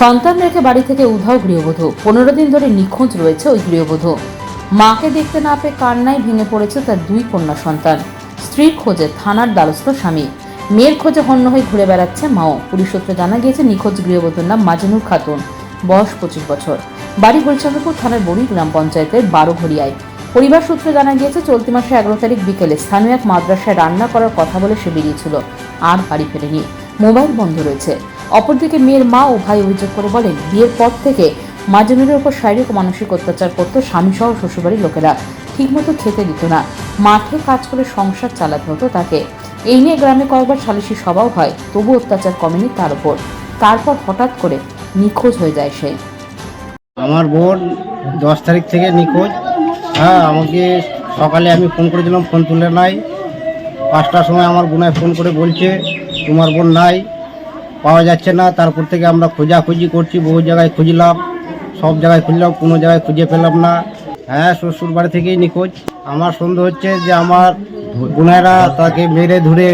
সন্তান রেখে বাড়ি থেকে উধাও গৃহবধূ। পনেরো দিন ধরে নিখোঁজ রয়েছে ওই গৃহবধূ। মাকে দেখতে না পেয়ে কান্নায় ভেঙে পড়েছে তার দুই কন্যা সন্তান। স্ত্রীর খোঁজে থানার দ্বারস্থ স্বামী। মেয়ের খোঁজে হন্য হয়ে ঘুরে বেড়াচ্ছে মাও। পুলিশ সূত্রে জানা গিয়েছে, নিখোঁজ গৃহবধূর নাম মাজনুর খাতুন। বয়স পঁচিশ বছর। বাড়ি গুলচাঁদপুর থানার বড়ি গ্রাম পঞ্চায়েতের বারোঘড়িয়ায়। পরিবার সূত্রে জানা গিয়েছে, চলতি মাসে এগারো তারিখ বিকেলে স্থানীয় এক মাদ্রাসায় রান্না করার কথা বলে সে বেরিয়েছিল। আর বাড়ি ফেরেনি। মোবাইল বন্ধ রয়েছে। অপরদিকে মেয়ের মা ও ভাই অভিযোগ করে বলেন, বিয়ের পর থেকে মাজনুরের উপর শারীরিক ও মানসিক অত্যাচার করতো স্বামী সহ শ্বশুরবাড়ির লোকেরা। ঠিকমতো খেতে দিত না। মাঠে কাজ করে সংসার চালাতে হতো তাকে। এই নিয়ে গ্রামে কয়েকবার সালিশি সভাও হয়, তবু অত্যাচার কমেনি তার উপর। তারপর হঠাৎ করে নিখোঁজ হয়ে যায় সে। আমার বোন দশ তারিখ থেকে নিখোঁজ। হ্যাঁ আমাকে সকালে আমি ফোন করেছিলাম, ফোন তুলে নাই। পাঁচটার সময় আমার বোনায় ফোন করে বলছে, তোমার বোন নাই। পাওয়া যাচ্ছে না। তারপর থেকে আমরা খোঁজাখুঁজি করছি, বহু জায়গায় খুঁজলাম, সব জায়গায় খুঁজলাম, কোনো জায়গায় খুঁজে পেলাম না। হ্যাঁ শ্বশুর বাড়ি থেকেই নিখোঁজ। আমার সন্দেহ হচ্ছে যে আমার বোনেরা তাকে মেরে ধরে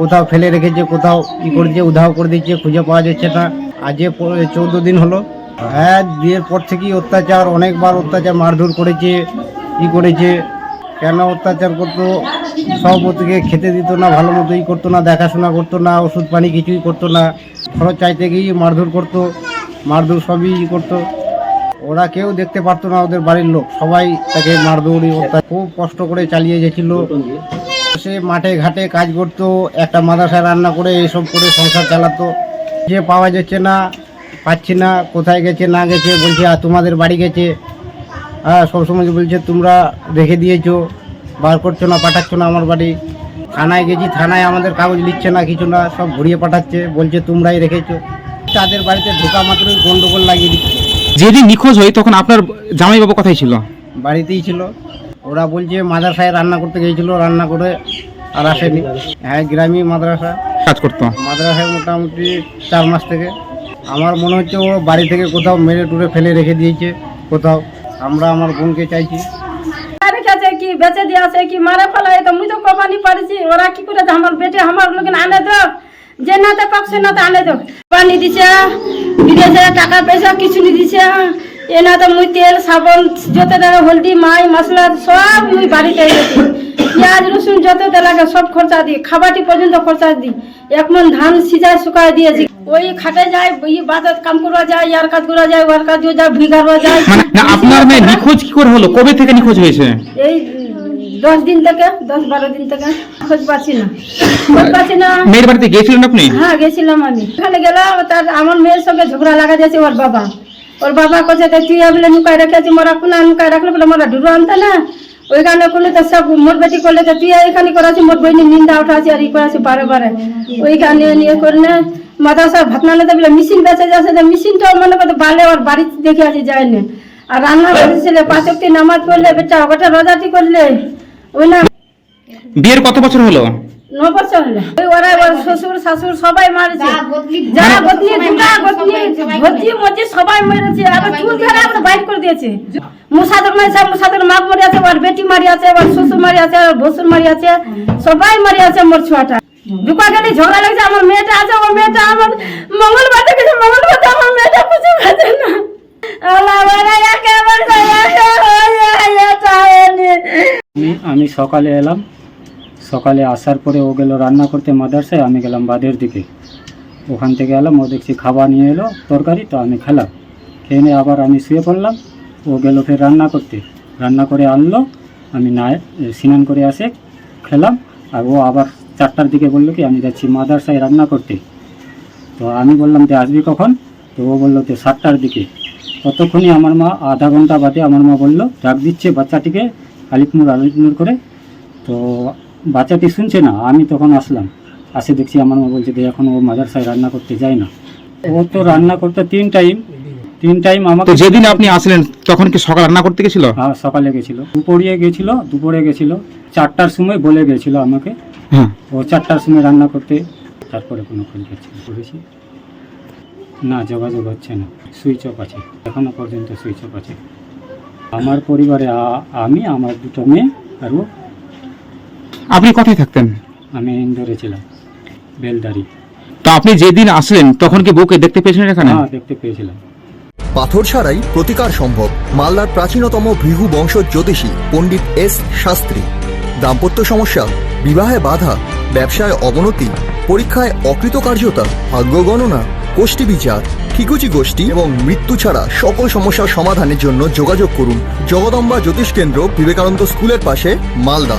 কোথাও ফেলে রেখেছে, কোথাও ই করে দিয়ে উধাও করে দিচ্ছে খুঁজে পাওয়া যাচ্ছে না। আজকে চৌদ্দ দিন হলো। হ্যাঁ বিয়ের পর থেকেই অত্যাচার, অনেকবার অত্যাচার মারধর করেছে, ই করেছে। কেন অত্যাচার করতো? সব থেকে খেতে দিত না, ভালো মতো ই করতো না, দেখাশোনা করতো না, ওষুধ পানি কিছুই করতো না। খরচ চাইতে গিয়ে মারধর করতো, মারধর সবই করতো। ওরা কেউ দেখতে পারতো না ওদের বাড়ির লোক, সবাই তাকে মারধরি খুব কষ্ট করে চালিয়ে গেছিল। সে মাঠে ঘাটে কাজ করতো, একটা মাদ্রাসায় রান্না করে এইসব করে সংসার চালাতো। যে পাওয়া যাচ্ছে না, পাচ্ছি না, কোথায় গেছে, না গেছে, বলছে আর তোমাদের বাড়ি গেছে। হ্যাঁ সবসময় বলছে, তোমরা রেখে দিয়েছ, বার করছ না, পাঠাচ্ছ না আমার বাড়ি। থানায় গেছি থানায় আমাদের কাগজ লিখছে না কিছু না সব ঘুরিয়ে পাঠাচ্ছে বলছে তোমরাই রেখেছো। তাদের বাড়িতে ঢোকা মাত্রই গন্ডগোল লাগিয়ে দিচ্ছে। যেদিন নিখোঁজ হয় তখন আপনার জামাইবাবু কোথায় ছিল? বাড়িতেই ছিল। ওরা বলছে মাদ্রাসায় রান্না করতে গিয়েছিল রান্না করে আর আসেনি। হ্যাঁ গ্রামীণ মাদ্রাসা। কাজ করতো। মাদ্রাসায় মোটামুটি চার মাস থেকে। আমার মনে হচ্ছে ও বাড়ি থেকে কোথাও মেরে টুরে ফেলে রেখে দিয়েছে কোথাও। আমরা আমার বোনকে চাইছি। রেখেছে কি, বেচে দিয়েছে কি, মারে ফেলায় তো মুই তো কমানি পারিছি। ওরা কি করে আমার বেটে, আমার লোক আনে তো যে নাতে পাকছে তো আনে তো পানি দিছে, বিদেশে টাকা পয়সা কিছু নি দিছে। এ না তো মুই তেল, সাবন, যত দেবে হলদি, মাই, মশলা, সব মুই বাড়িতে পেঁয়াজ রসুন যত লাগে সব খরচা দিই খাবারটি পর্যন্ত খরচা দিই। এক মন ধান সিজায় শুকায় দিয়েছি। ওই খাটে যায় ওই বাজার কাম করবা যায় ইয়ার কাজ করা যায় ওয়ার কাজ যায় ভিগারবা যায়। মানে না আপনার মেয়ে নিখোঁজ কি করে হলো? কবে থেকে নিখোঁজ হয়েছে? এই দশ দিন থেকে দশ বারো দিন থেকে খোঁজ পাচ্ছি না। খোঁজ পাচ্ছি না। মেয়ের বাড়িতে গিয়েছিলেন আপনি? হ্যাঁ গেছিলাম আমি। ওখানে গেলাম তার আমার মেয়ের সঙ্গে ঝগড়া লাগা যাচ্ছে ওর বাবা। ওর বাবা কাছে তুই বলে নুকায় রেখেছি মোরা কোনা নুকায় রাখলে বলে মোরা ঢুরো আনতে না। ওইখানে করলে তো সব মোট বেটি করলে তো তুই এখানে করাছি মোট বইনি নিন্দা উঠাছি আর ই করাছি বারে বারে। ওইখানে নিয়ে করে না মাদ্রাসা ভাতনালে বলে মেশিন বেঁচে যাচ্ছে তো মেশিনটাও মনে করতে বালে ওর বাড়িতে দেখে আছে যায় না আর রান্না করেছিল পাঁচ অব্দি নামাজ পড়লে বেটা ওটা রোজাটি করলে ওই না বিয়ের কত বছর হলো? শ্বশুর শাশুর সবাই মারেছে। দুটা মজি সবাই মেরেছে। আবার চুল ধরে আবার বাইর করে দিয়েছে। মুসাদর মারিছে মুসাদর মাগ মারি আছে ওর বেটি মারি আছে শ্বশুর মারি আছে ওর ভসুর মারি আছে। সবাই মারি আছে মোর ছুয়াটা। ঢুকা গেলে ঝগড়া লাগছে আমার মেয়েটা আছে আমার মেয়েটা আমার মঙ্গলবার মঙ্গলবার আমার মেয়েটা কিছু খাচ্ছে না। আমি সকালে এলাম সকালে আসার পরে ও গেল রান্না করতে মাদ্রাসায়, আমি গেলাম বাদের দিকে। ওখান থেকে এলাম ও দেখছি খাবার নিয়ে এলো, তরকারি তো আমি খেলাম। খেয়ে নিয়ে আবার আমি শুয়ে পড়লাম, ও গেল ফের রান্না করতে। রান্না করে আনলো, আমি না স্নান করে আসে, খেলাম, আর ও আবার চারটার দিকে বলল কি, আমি যাচ্ছি মাদ্রাসায় রান্না করতে। তো আমি বললাম যে আসবি কখন? তো ও বলল যে সাতটার দিকে। ততক্ষণই আমার মা আধা ঘণ্টা বাদে আমার মা বলল, ডাক দিচ্ছে বাচ্চাটিকে আলিপুর আলিপুর করে। তো বাচ্চাটি শুনছে না আমি তখন আসলাম। আসে দেখছি আমার মা বলছে যে এখন ও মাদ্রাসায় রান্না করতে যায় না। ও তো রান্না করতে তিন টাইম তিন টাইম তো আমাকে যেদিন আপনি আসলেন তখন কি সকাল রান্না করতে গেছিল? হ্যাঁ, সকালে গেছিল। দুপুরে গেছিল দুপুরে গেছিল চারটার সময় বলে গেছিল আমাকে। হ্যাঁ। ও চারটার সময় রান্না করতে তারপরে কোনো খোঁজ পাচ্ছি করেছি না। যোগাযোগ হচ্ছে না সুইচ অফ আছে এখনও পর্যন্ত সুইচ অফ আছে। আমার পরিবারে আমি আমার দুটো মেয়ে আর ও। আপনি কোথায় থাকতেন? আমি ইন্দোরে ছিলাম বেলদারি। তা আপনি যেদিন আসলেন তখন কি বউকে দেখতে পেয়েছিলেন এখানে? হ্যাঁ দেখতে পেয়েছিলাম। পাথর ছাড়াই প্রতিকার সম্ভব মালদার প্রাচীনতম ভৃগু বংশ জ্যোতিষী পণ্ডিত এস শাস্ত্রী। দাম্পত্য সমস্যা বিবাহে বাধা ব্যবসায় অবনতি পরীক্ষায় অকৃতকার্যতা ভাগ্য গণনা গোষ্ঠী বিচার ঠিকুচি গোষ্ঠী এবং মৃত্যু ছাড়া সকল সমস্যার সমাধানের জন্য যোগাযোগ করুন জগদম্বা জ্যোতিষ কেন্দ্র বিবেকানন্দ স্কুলের পাশে Malda.